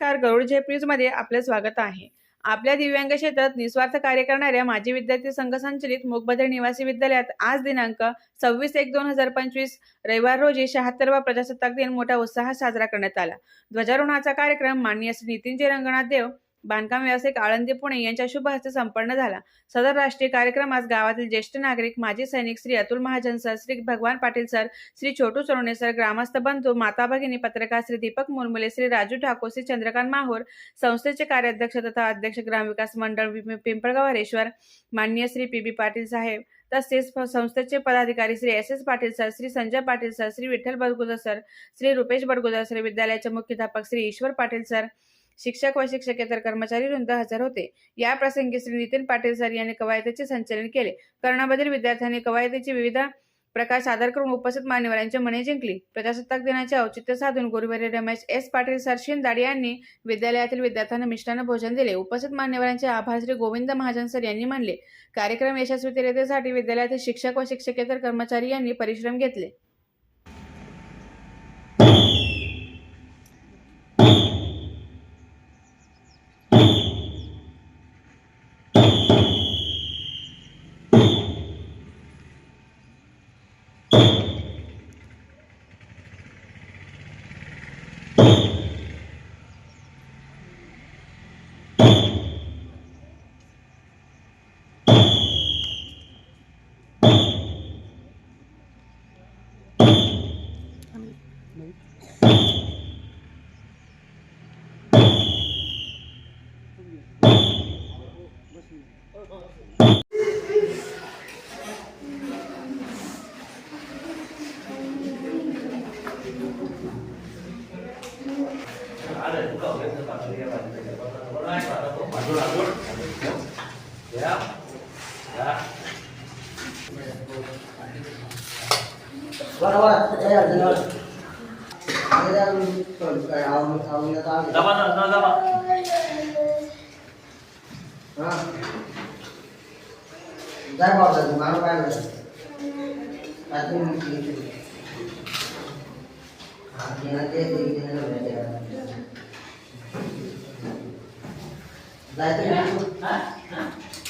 नमस्कार गरुड झेप आपलं स्वागत आहे. आपल्या दिव्यांग क्षेत्रात निस्वार्थ कार्य करणाऱ्या माजी विद्यार्थी संघ संचलित मुकबधर निवासी विद्यालयात आज दिनांक सव्वीस एक दोन हजार पंचवीस रविवार रोजी शहात्तरवा प्रजासत्ताक दिन मोठ्या उत्साहात साजरा करण्यात आला. ध्वजारोहणाचा कार्यक्रम माननीय श्री नितीनजी रंगनाथ देव बांधकाम व्यावसायिक आळंदी पुणे यांच्या शुभ हस्ते संपन्न झाला. सदर राष्ट्रीय कार्यक्रमास गावातील ज्येष्ठ नागरिक माजी सैनिक Shri Atul Mahajan sir Shri Bhagwan Patil sir Shri Chhotu Sonawane sir ग्रामस्थ बंधू माता भगिनी पत्रकार श्री दीपक मुरमुले श्री राजू ठाकूर श्री चंद्रकांत माहोर संस्थेचे कार्याध्यक्ष तथा अध्यक्ष ग्रामविकास मंडळ पिंपळगाव हरेश्वर माननीय श्री पी बी पाटील साहेब तसेच संस्थेचे पदाधिकारी Shri S S Patil sir Shri Sanjay Patil sir Shri Vitthal Badgujar sir Shri Rupesh Badgujar sir विद्यालयाचे मुख्याध्यापक श्री ईश्वर पाटील सर शिक्षक व शिक्षकेतर कर्मचारी वृंद हजर होते. या प्रसंगी श्री नितीन पाटील सर यांनी कवायतीचे संचलन केले. कर्णाबधील विद्यार्थ्यांनी कवायतीची विविध प्रकार सादर करून उपस्थित मान्यवरांचे मने जिंकली. प्रजासत्ताक दिनाचे औचित्य साधून गुरुवारी रमेश एस पाटील सर शिंदाड यांनी विद्यालयातील विद्यार्थ्यांना मिष्टान्न भोजन दिले. उपस्थित मान्यवरांचे आभार श्री गोविंद महाजन सर यांनी मानले. कार्यक्रम यशस्वीतेसाठी विद्यालयातील शिक्षक व शिक्षकेतर कर्मचारी यांनी परिश्रम घेतले. Yeah. Đây vào rồi, má nó bay rồi. Tại tôi mình chỉ Đây tôi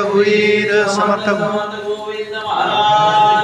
ਰਘੁਵੀਰ ਸਮਰਥ ਗੋਬਿੰਦ ਮਹਾਰਾਜ